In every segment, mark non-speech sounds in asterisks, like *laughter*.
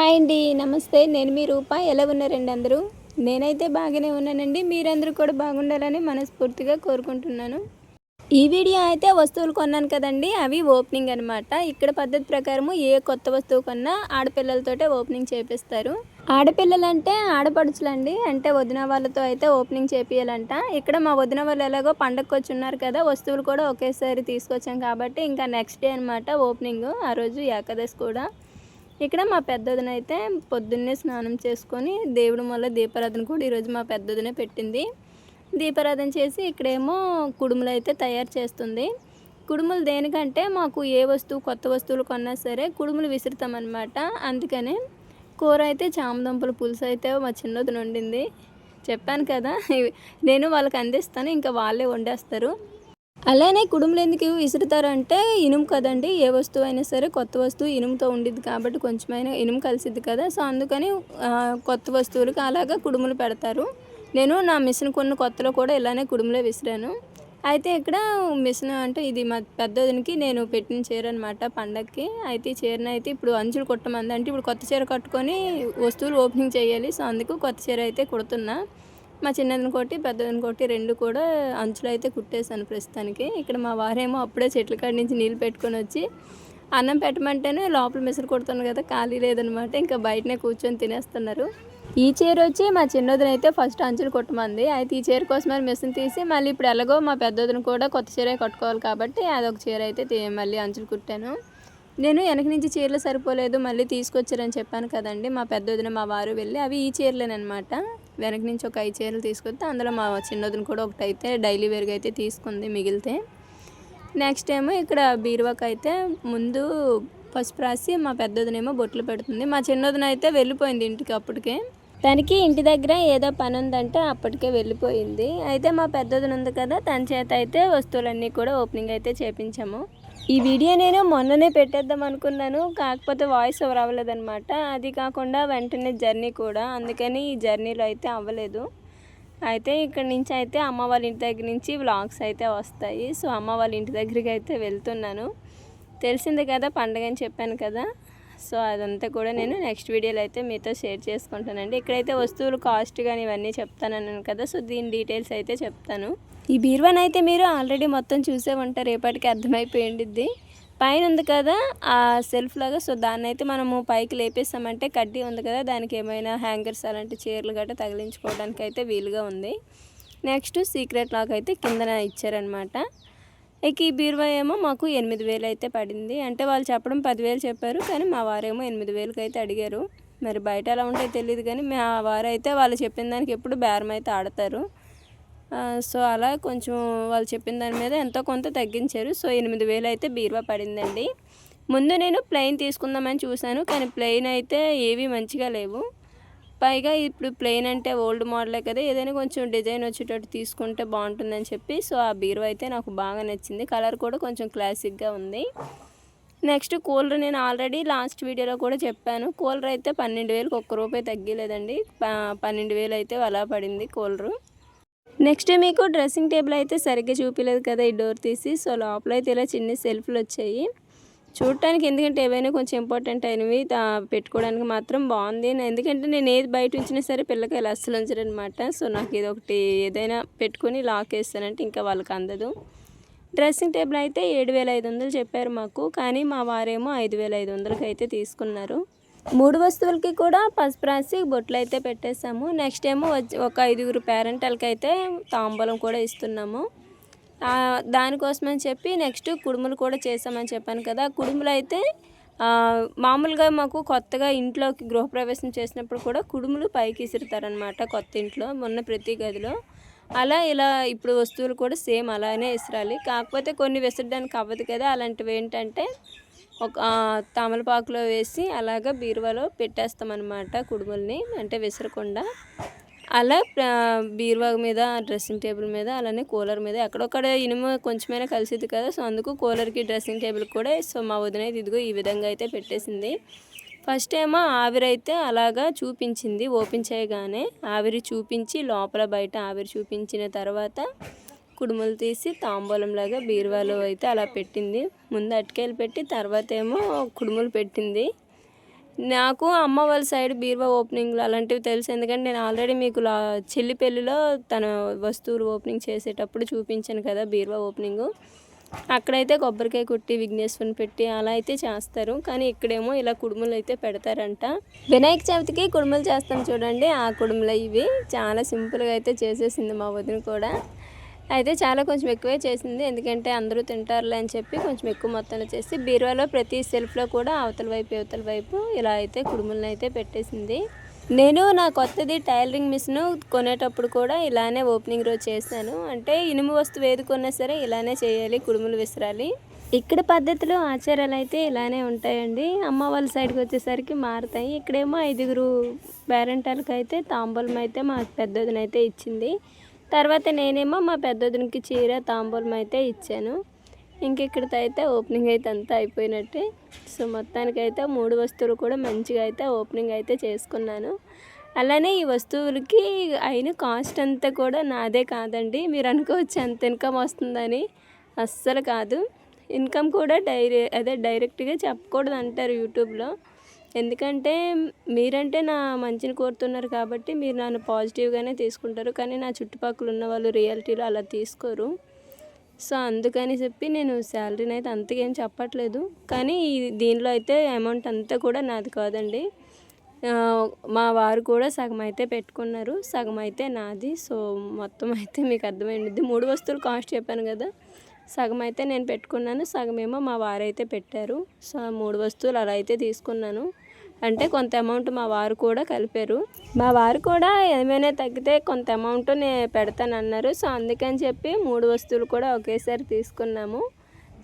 Hi అండి నమస్తే. నేను మీ రూప. ఎలా ఉన్నారండి అందరూ? నేనైతే బాగానే ఉన్నానండి. మీరందరూ కూడా బాగుండాలని మనస్ఫూర్తిగా కోరుకుంటున్నాను. ఈ వీడియో అయితే వస్తువులు కొన్నాను కదండి. అవి ఓపెనింగ్ అనమాట ఇక్కడ పద్ధతి ప్రకారము ఏ కొత్త వస్తువు కొన్నా ఆడపిల్లలతోటే ఓపెనింగ్ చేపిస్తారు. ఆడపిల్లలంటే ఆడపడుచులండి. అంటే వదిన వాళ్ళతో అయితే ఓపెనింగ్ చేపియాలంట. ఇక్కడ మా వదిన వాళ్ళు ఎలాగో పండగకి వచ్చి ఉన్నారు కదా వస్తువులు కూడా ఒకేసారి తీసుకొచ్చాం కాబట్టి ఇంకా నెక్స్ట్ డే అనమాట ఓపెనింగ్ ఆ రోజు ఏకాదశి కూడా. ఇక్కడ మా పెద్దదిన అయితే పొద్దున్నే స్నానం చేసుకొని దేవుడి వల్ల దీపారాధన కూడా ఈరోజు మా పెద్దదినే పెట్టింది. దీపారాధన చేసి ఇక్కడేమో కుడుములు అయితే తయారు చేస్తుంది. కుడుములు దేనికంటే మాకు ఏ వస్తువు కొత్త వస్తువులు కొన్నా సరే కుడుములు విసురుతామన్నమాట. అందుకనే కూర అయితే చామదుంపల పులుసు అయితే మా చిన్నది వండింది. చెప్పాను కదా నేను వాళ్ళకి అందిస్తాను ఇంకా వాళ్ళే వండేస్తారు. అలానే కుడుములు ఎందుకు విసురుతారంటే ఇనుము కదండి ఏ వస్తువు అయినా సరే కొత్త వస్తువు ఇనుముతో ఉండిద్ది కాబట్టి కొంచెమైనా ఇనుము కలిసిద్ది కదా. సో అందుకని కొత్త వస్తువులకు అలాగా కుడుములు పెడతారు. నేను నా మిషన్ కొన్ని కొత్తలో కూడా ఇలానే కుడుములే విసిరాను. అయితే ఇక్కడ మిషన్ అంటే ఇది మా పెద్దదినికి నేను పెట్టిన చీర అనమాట పండక్కి. అయితే ఈ చీరను అయితే ఇప్పుడు అంచులు కుట్టమంది. అంటే ఇప్పుడు కొత్త చీర కట్టుకొని వస్తువులు ఓపెనింగ్ చేయాలి. సో అందుకు కొత్త చీర అయితే కుడుతున్నా. మా చిన్నదిని కొట్టి పెద్దదిని కొట్టి రెండు కూడా అంచులు అయితే కుట్టేశాను ప్రస్తుతానికి. ఇక్కడ మా వారేమో అప్పుడే చెట్ల కాడి నుంచి నీళ్ళు పెట్టుకొని వచ్చి అన్నం పెట్టమంటేనే లోపల మిసరు కొడుతున్నాను కదా ఖాళీ లేదనమాట ఇంకా బయటనే కూర్చొని తినేస్తున్నారు. ఈ చీర వచ్చి మా చిన్నదిన అయితే ఫస్ట్ అంచులు కుట్టమంది. అయితే ఈ చీర కోసం మరి మిషన్ తీసి మళ్ళీ ఇప్పుడు ఎలాగో మా పెద్దదిని కూడా కొత్త చీర కట్టుకోవాలి కాబట్టి అదొక చీర అయితే మళ్ళీ అంచులు కుట్టాను. నేను వెనక నుంచి చీరలు సరిపోలేదు మళ్ళీ తీసుకొచ్చారని చెప్పాను కదండి మా పెద్దదిన మా వారు వెళ్ళి అవి ఈ చీరలేనమాట వెనక నుంచి ఒక ఐదు చీరలు తీసుకొస్తే అందులో మా చిన్నదిన కూడా ఒకటి అయితే డైలీ వేర్గా అయితే తీసుకుంది మిగిలితే. నెక్స్ట్ ఏమో ఇక్కడ బీరువాకి అయితే ముందు పసుపు రాసి మా పెద్దదినేమో బొట్లు పెడుతుంది. మా చిన్నదిన అయితే వెళ్ళిపోయింది ఇంటికి అప్పటికే. తనకి ఇంటి దగ్గర ఏదో పని ఉందంటే అప్పటికే వెళ్ళిపోయింది. అయితే మా పెద్దదిన ఉంది కదా తన చేత అయితే వస్తువులన్నీ కూడా ఓపెనింగ్ అయితే చేపించాము. ఈ వీడియో నేను మొన్ననే పెట్టేద్దాం అనుకున్నాను కాకపోతే వాయిస్ ఓవర్ అవ్వలేదన్నమాట. అది కాకుండా వెంటనే జర్నీ కూడా అందుకని ఈ జర్నీలో అయితే అవ్వలేదు. అయితే ఇక్కడ నుంచి అయితే అమ్మ వాళ్ళ ఇంటి దగ్గర నుంచి వ్లాగ్స్ అయితే వస్తాయి. సో అమ్మ వాళ్ళ ఇంటి దగ్గరికి అయితే వెళ్తున్నాను. తెలిసిందే కదా పండగ అని చెప్పాను కదా. సో అదంతా కూడా నేను నెక్స్ట్ వీడియోలో అయితే మీతో షేర్ చేసుకుంటానండి. ఇక్కడైతే వస్తువులు కాస్ట్ కానీ ఇవన్నీ చెప్తానన్నాను కదా సో దీని డీటెయిల్స్ అయితే చెప్తాను. ఈ బీరువాని అయితే మీరు ఆల్రెడీ మొత్తం చూసే ఉంటారు రేపటికి అర్థమైపోయి ఉండిద్ది పైన ఉంది కదా ఆ సెల్ఫ్ లాగా సో దాన్ని అయితే మనము పైకి లేపేస్తామంటే కడ్డీ ఉంది కదా దానికి ఏమైనా హ్యాంగర్స్ అలాంటి చీరలు గట్రా తగిలించుకోవడానికి అయితే వీలుగా ఉంది. నెక్స్ట్ సీక్రెట్ లాక్ అయితే కిందన ఇచ్చారనమాట ఇక ఈ బీరువా ఏమో మాకు ఎనిమిది వేలు అయితే పడింది. అంటే వాళ్ళు చెప్పడం పదివేలు చెప్పారు కానీ మా వారేమో ఎనిమిది వేలకి అయితే అడిగారు. మరి బయట ఎలా ఉంటాయో తెలియదు కానీ మా వారైతే వాళ్ళు చెప్పిన దానికి ఎప్పుడు బేరం అయితే ఆడతారు. సో అలా కొంచెం వాళ్ళు చెప్పిన దాని మీద ఎంతో కొంత తగ్గించారు. సో ఎనిమిది వేలు అయితే బీరువా పడిందండి. ముందు నేను ప్లెయిన్ తీసుకుందామని చూశాను కానీ ప్లెయిన్ అయితే ఏవి మంచిగా లేవు. పైగా ఇప్పుడు ప్లెయిన్ అంటే ఓల్డ్ మోడలే కదా ఏదైనా కొంచెం డిజైన్ వచ్చేటట్టు తీసుకుంటే బాగుంటుందని చెప్పి సో ఆ బీరువా అయితే నాకు బాగా నచ్చింది. కలర్ కూడా కొంచెం క్లాసిక్గా ఉంది. నెక్స్ట్ కూలర్ నేను ఆల్రెడీ లాస్ట్ వీడియోలో కూడా చెప్పాను. కూలర్ అయితే పన్నెండు వేలకు ఒక్క రూపాయి తగ్గలేదండి. ప- పన్నెండు వేలు అయితే అలా పడింది కూలరు. నెక్స్ట్ మీకు డ్రెస్సింగ్ టేబుల్ అయితే సరిగ్గా చూపించలేదు కదా ఈ డోర్ తీసి. సో లోపల అయితే ఇలా చిన్న సెల్ఫ్లు వచ్చాయి. చూడటానికి ఎందుకంటే ఏవైనా కొంచెం ఇంపార్టెంట్ అయినవి పెట్టుకోవడానికి మాత్రం బాగుంది. ఎందుకంటే నేను ఏది బయట ఉంచినా సరే పిల్లకాయలు అస్సలు ఉంచరనమాట. సో నాకు ఇది ఒకటి ఏదైనా పెట్టుకొని లాక్ వేస్తానంటే ఇంకా వాళ్ళకి అందదు. డ్రెస్సింగ్ టేబుల్ అయితే ఏడు వేల ఐదు వందలు చెప్పారు మాకు. కానీ మా వారేమో ఐదు వేల ఐదు వందలకి అయితే తీసుకున్నారు. మూడు వస్తువులకి కూడా పసుపు రాసి బొట్లు అయితే పెట్టేసాము నెక్స్ట్ ఏమో వచ్చి ఒక ఐదుగురు పేరెంటల్కి అయితే తాంబూలం కూడా ఇస్తున్నాము. దానికోసమని చెప్పి నెక్స్ట్ కుడుములు కూడా చేసామని చెప్పాను కదా. కుడుములు అయితే మామూలుగా మాకు కొత్తగా ఇంట్లోకి గృహప్రవేశం చేసినప్పుడు కూడా కుడుములు పైకి ఇసురుతారనమాట కొత్త ఇంట్లో మొన్న ప్రతి గదిలో. అలా ఇలా ఇప్పుడు వస్తువులు కూడా సేమ్ అలానే విసరాలి కాకపోతే కొన్ని విసరడానికి అవ్వదు కదా. అలాంటివి ఏంటంటే ఒక తమలపాకులో వేసి అలాగ బీరువాలో పెట్టేస్తామన్నమాట కుడుముల్ని అంటే విసరకుండా. అలా బీరువా మీద డ్రెస్సింగ్ టేబుల్ మీద అలానే కూలర్ మీద ఎక్కడొక్కడ ఇనుము కొంచెమైనా కలిసింది కదా సో అందుకు కూలర్కి డ్రెస్సింగ్ టేబుల్ కూడా సో మా వదిన ఇదిగో ఈ విధంగా అయితే పెట్టేసింది. ఫస్ట్ ఏమో ఆవిరి అయితే అలాగా చూపించింది ఓపెన్ చేయగానే ఆవిరి చూపించి లోపల బయట ఆవిరి చూపించిన తర్వాత కుడుములు తీసి తాంబూలంలాగా బీరువాలో అయితే అలా పెట్టింది. ముందు అటుకేలు పెట్టి తర్వాత ఏమో కుడుములు పెట్టింది. నాకు అమ్మ వాళ్ళ సైడ్ బీరువా ఓపెనింగ్లు అలాంటివి తెలుసు. ఎందుకంటే నేను ఆల్రెడీ మీకు లా చెల్లి పెళ్ళిలో తన వస్తువులు ఓపెనింగ్ చేసేటప్పుడు చూపించాను కదా బీరువా ఓపెనింగ్. అక్కడైతే కొబ్బరికాయ కుట్టి విఘ్నేశ్వరుని పెట్టి అలా అయితే చేస్తారు. కానీ ఇక్కడేమో ఇలా కుడుములు అయితే పెడతారంట. వినాయక చవితికి కుడుములు చేస్తాం చూడండి. ఆ కుడుములు ఇవి. చాలా సింపుల్గా అయితే చేసేసింది మా వదిన కూడా. అయితే చాలా కొంచెం ఎక్కువే చేసింది. ఎందుకంటే అందరూ తింటారులే అని చెప్పి కొంచెం ఎక్కువ మొత్తంలో చేసి బీరువాలో ప్రతి సెల్ఫ్లో కూడా అవతల వైపు అవతల వైపు ఇలా అయితే కుడుములను అయితే పెట్టేసింది. నేను నా కొత్తది టైలరింగ్ మిషన్ కొనేటప్పుడు కూడా ఇలానే ఓపెనింగ్ రోజు చేశాను. అంటే ఇనుము వస్తువు ఏది కొన్నా సరే ఇలానే చేయాలి కుడుములు విసరాలి. ఇక్కడ పద్ధతులు ఆచారాలు అయితే ఇలానే ఉంటాయండి. అమ్మ వాళ్ళ సైడ్కి వచ్చేసరికి మారుతాయి. ఇక్కడేమో ఐదుగురు పేరెంటాలకు అయితే తాంబూలం అయితే మా పెద్దదినైతే ఇచ్చింది. తర్వాత నేనేమో మా పెద్దదునికి చీర తాంబూలం అయితే ఇచ్చాను. ఇంకెక్కడితో అయితే ఓపెనింగ్ అయితే అంతా అయిపోయినట్టే. సో మొత్తానికైతే మూడు వస్తువులు కూడా మంచిగా అయితే ఓపెనింగ్ అయితే చేసుకున్నాను. అలానే ఈ వస్తువులకి అయిన కాస్ట్ అంతా కూడా నాదే కాదండి. మీరు అనుకోవచ్చు ఎంత ఇన్కమ్ వస్తుందని. అస్సలు కాదు. ఇన్కమ్ కూడా డైరె అదే డైరెక్ట్గా చెప్పకూడదు అంటారు యూట్యూబ్లో. ఎందుకంటే మీరంటే నా మంచిని కోరుతున్నారు కాబట్టి మీరు నన్ను పాజిటివ్గానే తీసుకుంటారు. కానీ నా చుట్టుపక్కల ఉన్న వాళ్ళు రియాలిటీలో అలా తీసుకోరు. సో అందుకని చెప్పి నేను శాలరీని అయితే అంతకేం చెప్పట్లేదు. కానీ దీనిలో అయితే అమౌంట్ అంతా కూడా నాది కాదండి. మా వారు కూడా సగం అయితే పెట్టుకున్నారు. సగం అయితే నాది. సో మొత్తం అయితే మీకు అర్థమైంది. మూడు వస్తువులు కాస్ట్ చెప్పాను కదా. సగం అయితే నేను పెట్టుకున్నాను సగం ఏమో మా వారైతే పెట్టారు. సో మూడు వస్తువులు అలా అయితే తీసుకున్నాను. అంటే కొంత అమౌంట్ మా వారు కూడా కలిపారు. మా వారు కూడా ఏమైనా తగ్గితే కొంత అమౌంట్ నేను పెడతానన్నారు. సో అందుకని చెప్పి మూడు వస్తువులు కూడా ఒకేసారి తీసుకున్నాము.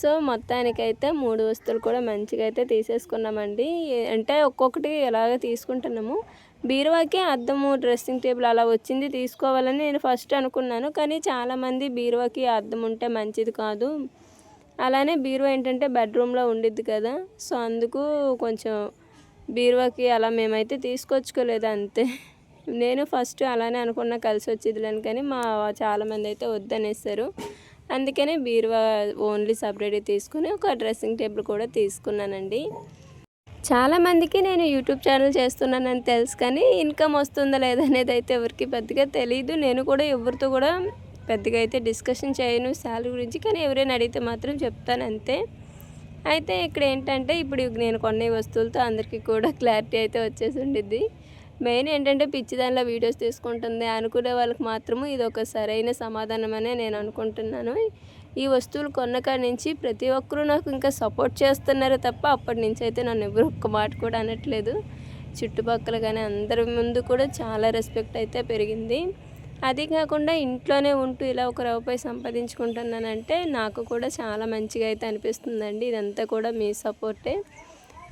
సో మొత్తానికైతే మూడు వస్తువులు కూడా మంచిగా అయితే తీసేసుకున్నామండి. అంటే ఒక్కొక్కటి ఎలాగ తీసుకుంటున్నాము? బీరువాకి అద్దము డ్రెస్సింగ్ టేబుల్ అలా వచ్చింది. తీసుకోవాలని నేను ఫస్ట్ అనుకున్నాను. కానీ చాలామంది బీరువాకి అద్దం ఉంటే మంచిది కాదు. అలానే బీరువా ఏంటంటే బెడ్రూమ్లో ఉండిద్ది కదా. సో అందుకు కొంచెం బీరువాకి అలా మేమైతే తీసుకొచ్చుకోలేదు అంతే. నేను ఫస్ట్ అలానే అనుకున్నా కలిసి వచ్చేదిలేని కానీ మా చాలామంది అయితే వద్దనేస్తారు అందుకనే బీరువా ఓన్లీ సపరేట్గా తీసుకుని ఒక డ్రెస్సింగ్ టేబుల్ కూడా తీసుకున్నానండి. చాలామందికి నేను యూట్యూబ్ ఛానల్ చేస్తున్నానని తెలుసు కానీ ఇన్కమ్ వస్తుందా లేదనేది అయితే ఎవరికి పెద్దగా తెలియదు నేను కూడా ఎవరితో కూడా పెద్దగా అయితే డిస్కషన్ చేయను శాలరీ గురించి కానీ ఎవరైనా అడిగితే మాత్రం చెప్తాను అంతే. అయితే ఇక్కడ ఏంటంటే ఇప్పుడు నేను కొనే వస్తువులతో అందరికీ కూడా క్లారిటీ అయితే వచ్చేసి ఉండిద్ది. మెయిన్ ఏంటంటే పిచ్చి దానిలో వీడియోస్ తీసుకుంటుంది. అనుకునే వాళ్ళకి మాత్రము ఇది ఒక సరైన సమాధానం అనే నేను అనుకుంటున్నాను. ఈ వస్తువులు కొన్నకాడి నుంచి ప్రతి ఒక్కరూ నాకు ఇంకా సపోర్ట్ చేస్తున్నారు తప్ప అప్పటి నుంచి అయితే నన్ను ఎవరు ఒక్క మాట కూడా అనట్లేదు. చుట్టుపక్కల కానీ అందరి ముందు కూడా చాలా రెస్పెక్ట్ అయితే పెరిగింది. అది కాకుండా ఇంట్లోనే ఉంటూ ఇలా ఒక రూపాయి సంపాదించుకుంటున్నానంటే నాకు కూడా చాలా మంచిగా అయితే అనిపిస్తుందండి. ఇదంతా కూడా మీ సపోర్టే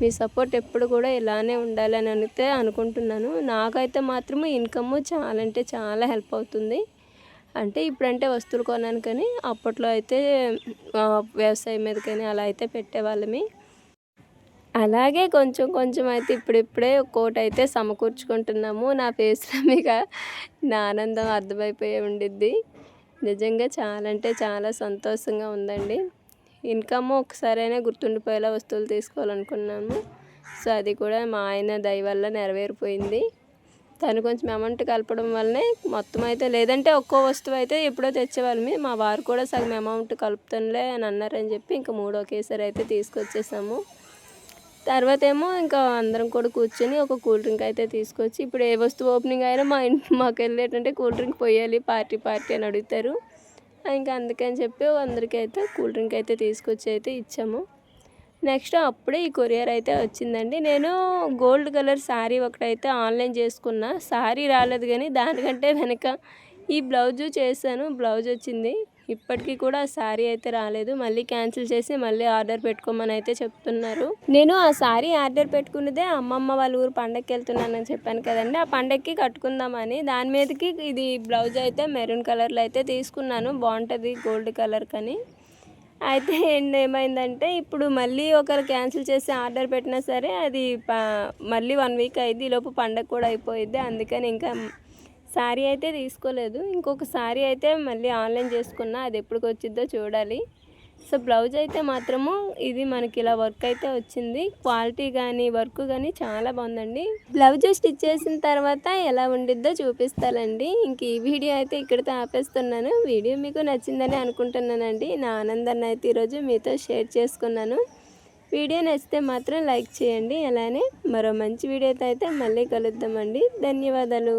మీ సపోర్ట్ ఎప్పుడు కూడా ఇలానే ఉండాలని అనితే అనుకుంటున్నాను. నాకైతే మాత్రము ఇన్కమ్ చాలా అంటే చాలా హెల్ప్ అవుతుంది. అంటే ఇప్పుడంటే వస్తువులు కొన్నాను కానీ అప్పట్లో అయితే వ్యవసాయం మీద కానీ అలా అయితే పెట్టేవాళ్ళమి. అలాగే కొంచెం కొంచెం అయితే ఇప్పుడిప్పుడే కోట్ అయితే సమకూర్చుకుంటున్నాము. నా ఫేస్లో మీకు నా ఆనందం అర్థమైపోయి ఉండిద్ది. నిజంగా చాలా అంటే చాలా సంతోషంగా ఉందండి. ఇన్కమ్ ఒకసారైనా గుర్తుండిపోయేలా వస్తువులు తీసుకోవాలనుకున్నాము. సో అది కూడా మా ఆయన దయ వల్ల నెరవేరిపోయింది. తను కొంచెం అమౌంట్ కలపడం వల్లనే మొత్తం అయితే లేదంటే ఒక్కో వస్తువు అయితే ఎప్పుడో తెచ్చేవాళ్ళమి మా వారు కూడా సగం అమౌంట్ కలుపుతానులే అని అన్నారని చెప్పి ఇంకా మూడు ఒకేసారి అయితే తీసుకొచ్చేసాము. తర్వాత ఏమో ఇంకా అందరం కూడా కూర్చొని ఒక కూల్ డ్రింక్ అయితే తీసుకొచ్చి ఇప్పుడు ఏ వస్తువు ఓపెనింగ్ అయినా మా ఇంటి *laughs* మాకు వెళ్ళేటంటే కూల్ డ్రింక్ పోయాలి పార్టీ పార్టీ అని అడుగుతారు. ఇంకా అందుకని చెప్పి అందరికీ అయితే కూల్ డ్రింక్ అయితే తీసుకొచ్చి అయితే ఇచ్చాము. నెక్స్ట్ అప్పుడే ఈ కొరియర్ అయితే వచ్చిందండి. నేను గోల్డ్ కలర్ శారీ ఒకటైతే ఆన్లైన్ చేసుకున్నా. శారీ రాలేదు కానీ దానికంటే వెనక ఈ బ్లౌజు చేశాను. బ్లౌజ్ వచ్చింది. ఇప్పటికీ కూడా ఆ శారీ అయితే రాలేదు. మళ్ళీ క్యాన్సిల్ చేసి మళ్ళీ ఆర్డర్ పెట్టుకోమని అయితే చెప్తున్నారు. నేను ఆ శారీ ఆర్డర్ పెట్టుకున్నదే అమ్మమ్మ వాళ్ళ ఊరు పండగకి వెళ్తున్నానని చెప్పాను కదండి. ఆ పండగకి కట్టుకుందామని దాని మీదకి ఇది బ్లౌజ్ అయితే మెరూన్ కలర్లో అయితే తీసుకున్నాను. బాగుంటుంది గోల్డ్ కలర్ కానీ. అయితే ఏమైందంటే ఇప్పుడు మళ్ళీ ఒకరు క్యాన్సిల్ చేసి ఆర్డర్ పెట్టినా సరే అది మళ్ళీ వన్ వీక్ అయింది ఈలోపు పండగ కూడా అయిపోయింది అందుకని ఇంకా శారీ అయితే తీసుకోలేదు. ఇంకొక శారీ అయితే మళ్ళీ ఆన్లైన్ చేసుకున్నా అది ఎప్పటికి వచ్చిద్దో చూడాలి. సో బ్లౌజ్ అయితే మాత్రము ఇది మనకి ఇలా వర్క్ అయితే వచ్చింది. క్వాలిటీ కానీ వర్క్ కానీ చాలా బాగుందండి. బ్లౌజ్ స్టిచ్ చేసిన తర్వాత ఎలా ఉండిద్దో చూపిస్తానండి. ఇంక ఈ వీడియో అయితే ఇక్కడితో ఆపేస్తున్నాను. వీడియో మీకు నచ్చిందని అనుకుంటున్నానండి. నా ఆనందాన్ని అయితే ఈరోజు మీతో షేర్ చేసుకున్నాను. వీడియో నచ్చితే మాత్రం లైక్ చేయండి. అలానే మరో మంచి వీడియోతో అయితే మళ్ళీ కలుద్దామండి. ధన్యవాదాలు.